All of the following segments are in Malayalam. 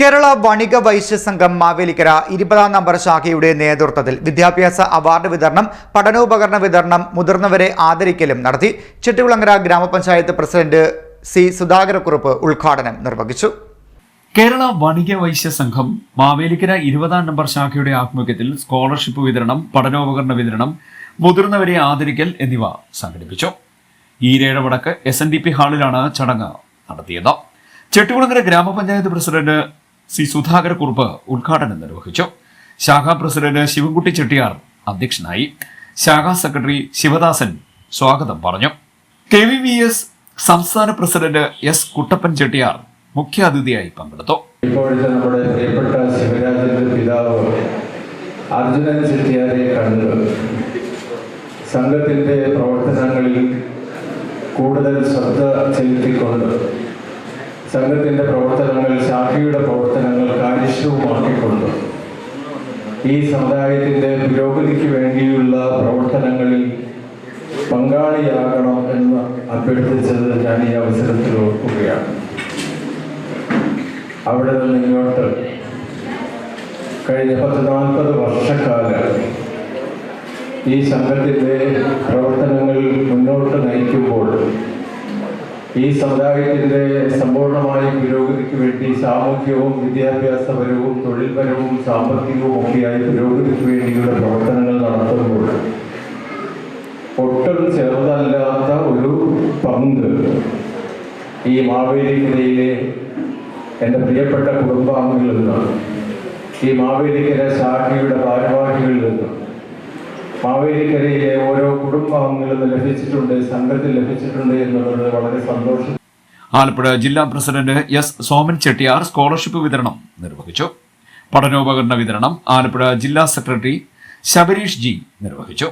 കേരള വണിക വൈശ്യ സംഘം മാവേലിക്കര ഇരുപതാം നമ്പർ ശാഖയുടെ നേതൃത്വത്തിൽ വിദ്യാഭ്യാസ അവാർഡ് വിതരണം പഠനോപകരണ വിതരണം മുതിർന്നവരെ ആദരിക്കലും നടത്തി. ചെട്ടികുളങ്ങര ഗ്രാമപഞ്ചായത്ത് പ്രസിഡന്റ് സി സുധാകരക്കുറുപ്പ് ഉദ്ഘാടനം നിർവഹിച്ചു. കേരള വണിക വൈശ്യ സംഘം മാവേലിക്കര ഇരുപതാം നമ്പർ ശാഖയുടെ ആഭിമുഖ്യത്തിൽ സ്കോളർഷിപ്പ് വിതരണം പഠനോപകരണ വിതരണം മുതിർന്നവരെ ആദരിക്കൽ എന്നിവ സംഘടിപ്പിച്ചു. ഈരേഴ് വടക്ക് എസ് എൻ ഡി പി ഹാളിലാണ് ചടങ്ങ് നടത്തിയത്. ചെട്ടികുളങ്ങര ഗ്രാമപഞ്ചായത്ത് പ്രസിഡന്റ് സി സുധാകരക്കുറുപ്പ് ഉദ്ഘാടനം നിർവഹിച്ചു. ശാഖാ പ്രസിഡന്റ് ശിവൻകുട്ടി ചെട്ടിയാർ അധ്യക്ഷനായി. ശാഖാ സെക്രട്ടറി ശിവദാസൻ സ്വാഗതം പറഞ്ഞു. കെ വി വി എസ് സംസ്ഥാന പ്രസിഡന്റ് എസ് കുട്ടപ്പൻ ചെട്ടിയാർ മുഖ്യാതിഥിയായി പങ്കെടുത്തു. ഇപ്പോഴത്തെ നമ്മുടെ പ്രിയപ്പെട്ട ശിവരാജന്റെ പിതാവ് അർജുനൻ ചെട്ടിയാരെ കണ്ട്. സംഘത്തിന്റെ പ്രവർത്തനങ്ങളിൽ കൂടുതൽ ശ്രദ്ധ ചെലുത്തിക്കൊണ്ട് സംഘത്തിന്റെ പ്രവർത്തനങ്ങൾ ശാഖയുടെ പ്രവർത്തനങ്ങൾ കാര്യക്ഷമമാക്കിക്കൊണ്ട് ഈ സമുദായത്തിന്റെ പുരോഗതിക്ക് വേണ്ടിയുള്ള പ്രവർത്തനങ്ങളിൽ പങ്കാളിയാകണം എന്ന് അഭ്യർത്ഥിച്ചത് ഞാൻ ഈ അവസരത്തിൽ ഓർക്കുകയാണ്. അവിടെ നിന്ന് ഇങ്ങോട്ട് കഴിഞ്ഞ പത്ത് നാൽപ്പത് വർഷക്കാലം ഈ സംഘത്തിന്റെ പ്രവർത്തനങ്ങൾ മുന്നോട്ട് നയിക്കുമ്പോൾ ഈ സമുദായത്തിന്റെ സമ്പൂർണമായ പുരോഗതിക്ക് വേണ്ടി സാമൂഹ്യവും വിദ്യാഭ്യാസപരവും തൊഴിൽപരവും സാമ്പത്തികവും ഒക്കെയായി പുരോഗതിക്ക് വേണ്ടിയുള്ള പ്രവർത്തനങ്ങൾ നടത്തുമ്പോൾ ഒട്ടും ചെറുതല്ലാത്ത ഒരു പങ്ക് ഈ മാവേലി കരയിലെ എന്റെ പ്രിയപ്പെട്ട കുടുംബാംഗങ്ങളിൽ നിന്ന് ഈ മാവേലിക്കര ശാഖയുടെ ഭാരവാഹികളിൽ നിന്ന് മാവേലിക്കരയിലെ ഓരോ കുടുംബാംഗങ്ങളും ലഭിച്ചിട്ടുണ്ട് സംഘത്തിൽ ലഭിച്ചിട്ടുണ്ട് എന്നുള്ളത് വളരെ സന്തോഷം. ആലപ്പുഴ ജില്ലാ president S Soman Chettiyar scholarship വിതരണം നിർവഹിച്ചു. പഠനോപകരണ വിതരണം ആലപ്പുഴ ജില്ലാ സെക്രട്ടറി ശബരീഷ് ജി നിർവഹിച്ചു.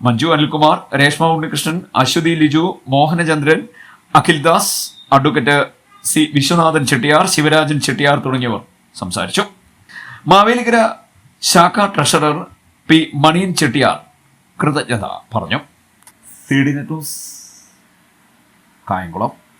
മഞ്ജു അനിൽകുമാർ രേഷ്മ ഉണ്ണികൃഷ്ണൻ അശ്വതി ലിജു മോഹനചന്ദ്രൻ അഖിൽദാസ് അഡ്വക്കേറ്റ് സി വിശ്വനാഥൻ ചെട്ടിയാർ ശിവരാജൻ ചെട്ടിയാർ തുടങ്ങിയവർ സംസാരിച്ചു. മാവേലിക്കര ശാഖ ട്രഷറർ പി മണിയൻ ചെട്ടിയാർ കൃതജ്ഞത പറഞ്ഞു. കായംകുളം.